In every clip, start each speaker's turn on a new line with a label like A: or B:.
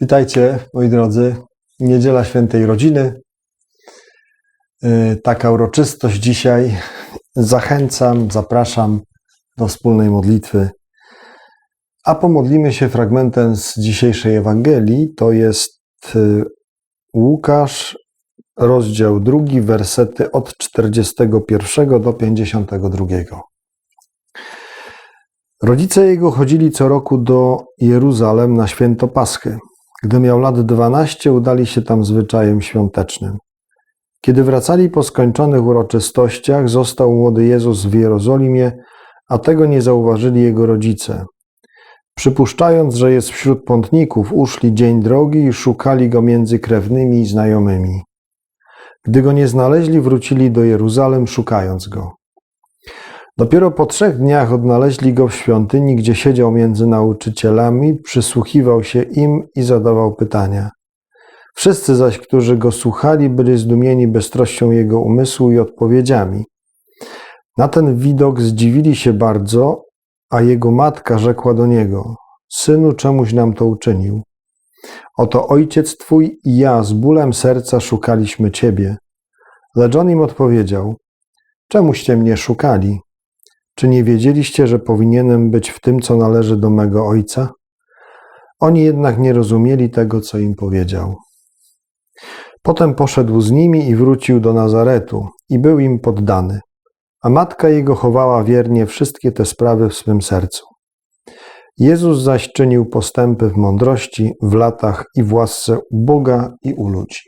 A: Witajcie, moi drodzy. Niedziela Świętej Rodziny. Yy, Taka uroczystość dzisiaj. Zachęcam, zapraszam do wspólnej modlitwy. A pomodlimy się fragmentem z dzisiejszej Ewangelii. To jest yy, Łukasz, rozdział drugi, wersety od 41 do 52. Rodzice jego chodzili co roku do Jeruzalem na święto Paschy. Gdy miał lat 12, udali się tam zwyczajem świątecznym. Kiedy wracali po skończonych uroczystościach, został młody Jezus w Jerozolimie, a tego nie zauważyli jego rodzice. Przypuszczając, że jest wśród pątników, uszli dzień drogi i szukali go między krewnymi i znajomymi. Gdy go nie znaleźli, wrócili do Jeruzalem, szukając go. Dopiero po trzech dniach odnaleźli go w świątyni, gdzie siedział między nauczycielami, przysłuchiwał się im i zadawał pytania. Wszyscy zaś, którzy go słuchali, byli zdumieni bystrością jego umysłu i odpowiedziami. Na ten widok zdziwili się bardzo, a jego matka rzekła do niego: Synu, czemuś nam to uczynił? Oto ojciec twój i ja z bólem serca szukaliśmy ciebie. Lecz on im odpowiedział: Czemuście mnie szukali? Czy nie wiedzieliście, że powinienem być w tym, co należy do mego ojca? Oni jednak nie rozumieli tego, co im powiedział. Potem poszedł z nimi i wrócił do Nazaretu i był im poddany, a matka jego chowała wiernie wszystkie te sprawy w swym sercu. Jezus zaś czynił postępy w mądrości, w latach i w łasce u Boga i u ludzi.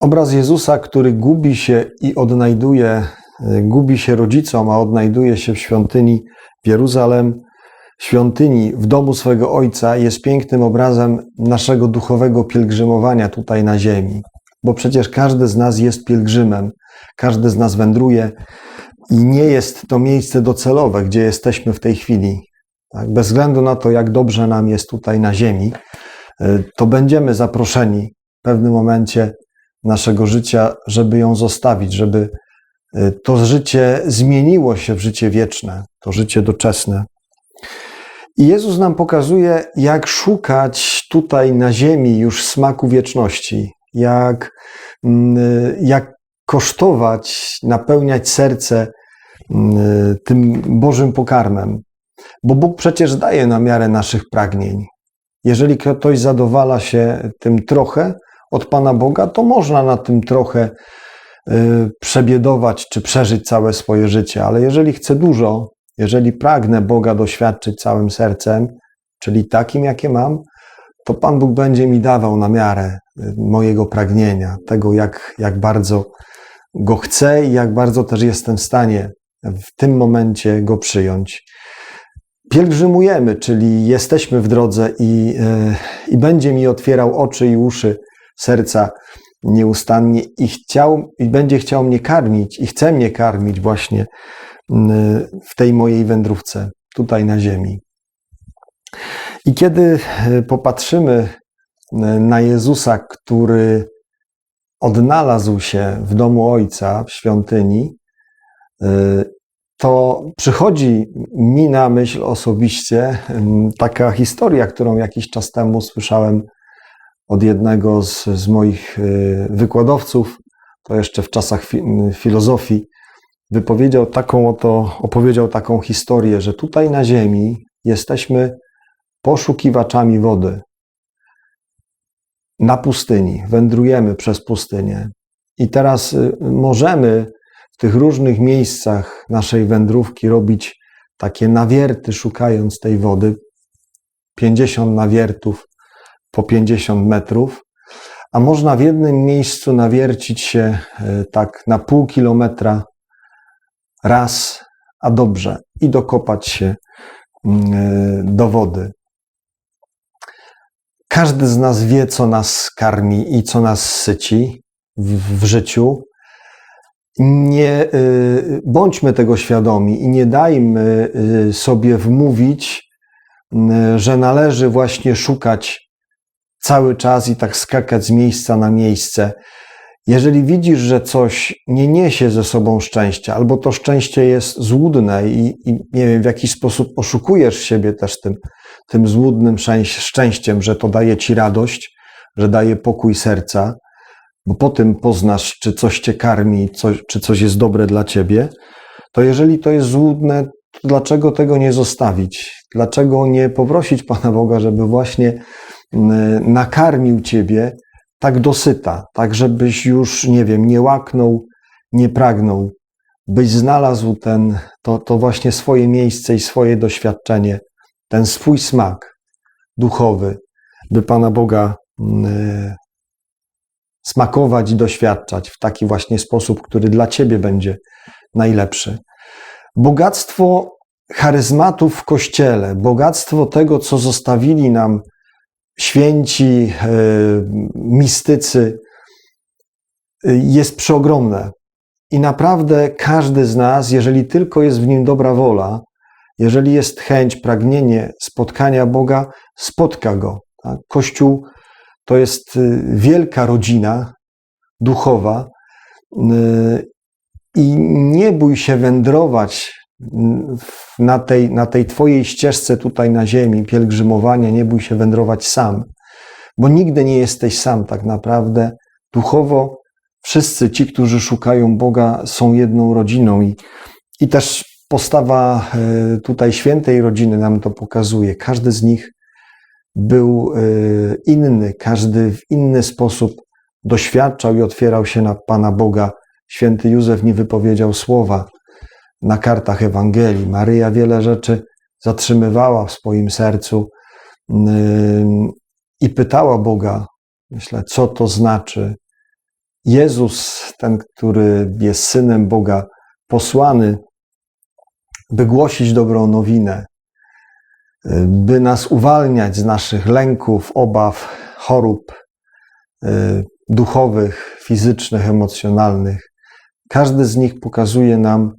A: Obraz Jezusa, który gubi się i odnajduje gubi się rodzicom, a odnajduje się w świątyni w Jeruzalem, świątyni w domu swego Ojca, jest pięknym obrazem naszego duchowego pielgrzymowania tutaj na ziemi. Bo przecież każdy z nas jest pielgrzymem, każdy z nas wędruje i nie jest to miejsce docelowe, gdzie jesteśmy w tej chwili. Tak? Bez względu na to, jak dobrze nam jest tutaj na ziemi, to będziemy zaproszeni w pewnym momencie naszego życia, żeby ją zostawić, żeby to życie zmieniło się w życie wieczne, to życie doczesne. I Jezus nam pokazuje, jak szukać tutaj na ziemi już smaku wieczności, jak, jak kosztować, napełniać serce tym Bożym pokarmem. Bo Bóg przecież daje na miarę naszych pragnień. Jeżeli ktoś zadowala się tym trochę od Pana Boga, to można na tym trochę przebiedować czy przeżyć całe swoje życie, ale jeżeli chcę dużo, jeżeli pragnę Boga doświadczyć całym sercem, czyli takim, jakie mam, to Pan Bóg będzie mi dawał na miarę mojego pragnienia, tego, jak, jak bardzo Go chcę i jak bardzo też jestem w stanie w tym momencie Go przyjąć. Pielgrzymujemy, czyli jesteśmy w drodze i, i będzie mi otwierał oczy i uszy serca nieustannie i, chciał, i będzie chciał mnie karmić i chce mnie karmić właśnie w tej mojej wędrówce tutaj na ziemi. I kiedy popatrzymy na Jezusa, który odnalazł się w domu Ojca, w świątyni, to przychodzi mi na myśl osobiście taka historia, którą jakiś czas temu słyszałem od jednego z, z moich wykładowców, to jeszcze w czasach fi, filozofii, wypowiedział taką oto, opowiedział taką historię, że tutaj na Ziemi jesteśmy poszukiwaczami wody. Na pustyni, wędrujemy przez pustynię. I teraz możemy w tych różnych miejscach naszej wędrówki robić takie nawierty, szukając tej wody. 50 nawiertów po 50 metrów, a można w jednym miejscu nawiercić się tak na pół kilometra raz, a dobrze, i dokopać się do wody. Każdy z nas wie, co nas karmi i co nas syci w, w życiu. Nie bądźmy tego świadomi i nie dajmy sobie wmówić, że należy właśnie szukać cały czas i tak skakać z miejsca na miejsce. Jeżeli widzisz, że coś nie niesie ze sobą szczęścia, albo to szczęście jest złudne i, i nie wiem, w jakiś sposób oszukujesz siebie też tym, tym złudnym szczęś- szczęściem, że to daje ci radość, że daje pokój serca, bo po tym poznasz, czy coś cię karmi, coś, czy coś jest dobre dla ciebie, to jeżeli to jest złudne, to dlaczego tego nie zostawić? Dlaczego nie poprosić Pana Boga, żeby właśnie nakarmił ciebie tak dosyta, tak żebyś już, nie wiem, nie łaknął, nie pragnął, byś znalazł ten, to, to właśnie swoje miejsce i swoje doświadczenie, ten swój smak duchowy, by Pana Boga smakować i doświadczać w taki właśnie sposób, który dla Ciebie będzie najlepszy. Bogactwo charyzmatów w Kościele, bogactwo tego, co zostawili nam święci, e, mistycy, e, jest przeogromne. I naprawdę każdy z nas, jeżeli tylko jest w nim dobra wola, jeżeli jest chęć, pragnienie spotkania Boga, spotka go. Kościół to jest y, wielka rodzina duchowa i nie bój się wędrować na tej, na tej Twojej ścieżce tutaj na ziemi, pielgrzymowania, nie bój się wędrować sam, bo nigdy nie jesteś sam tak naprawdę. Duchowo wszyscy ci, którzy szukają Boga, są jedną rodziną i, i też postawa y, tutaj świętej rodziny nam to pokazuje. Każdy z nich był y, inny, każdy w inny sposób doświadczał i otwierał się na Pana Boga. Święty Józef nie wypowiedział słowa na kartach Ewangelii. Maryja wiele rzeczy zatrzymywała w swoim sercu i pytała Boga, myślę, co to znaczy. Jezus, ten, który jest synem Boga, posłany, by głosić dobrą nowinę, by nas uwalniać z naszych lęków, obaw, chorób y, duchowych, fizycznych, emocjonalnych. Każdy z nich pokazuje nam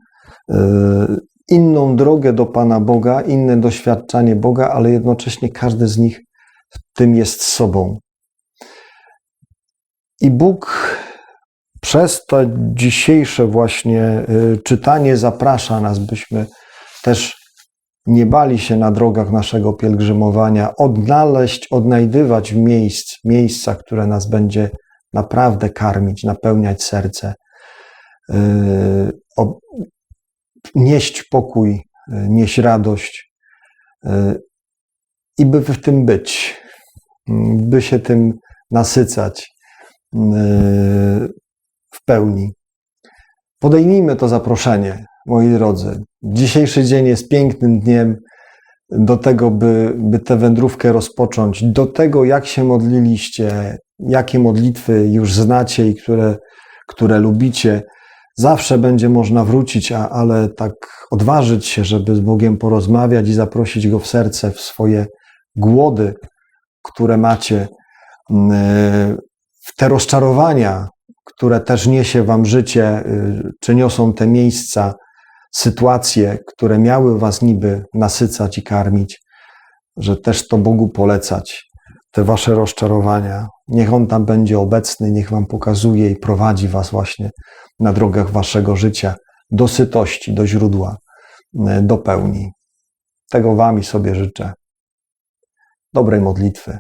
A: inną drogę do Pana Boga, inne doświadczanie Boga, ale jednocześnie każdy z nich w tym jest sobą. I Bóg przez to dzisiejsze właśnie y, czytanie zaprasza nas, byśmy też nie bali się na drogach naszego pielgrzymowania, odnaleźć, odnajdywać miejsc, miejsca, które nas będzie naprawdę karmić, napełniać serce, o, nieść pokój, yy, nieść radość yy, i by w tym być, yy, by się tym nasycać yy, w pełni. Podejmijmy to zaproszenie, moi drodzy. Dzisiejszy dzień jest pięknym dniem do tego, by, by tę wędrówkę rozpocząć, do tego, jak się modliliście, jakie modlitwy już znacie i które, które lubicie. Zawsze będzie można wrócić, a, ale tak odważyć się, żeby z Bogiem porozmawiać i zaprosić Go w serce, w swoje głody, które macie, mm, w te rozczarowania, które też niesie Wam życie, y, czy niosą te miejsca, sytuacje, które miały Was niby nasycać i karmić, że też to Bogu polecać, te Wasze rozczarowania. Niech On tam będzie obecny, niech Wam pokazuje i prowadzi Was właśnie na drogach Waszego życia do sytości, do źródła, y, do pełni. Tego Wam i sobie życzę. Dobrej modlitwy.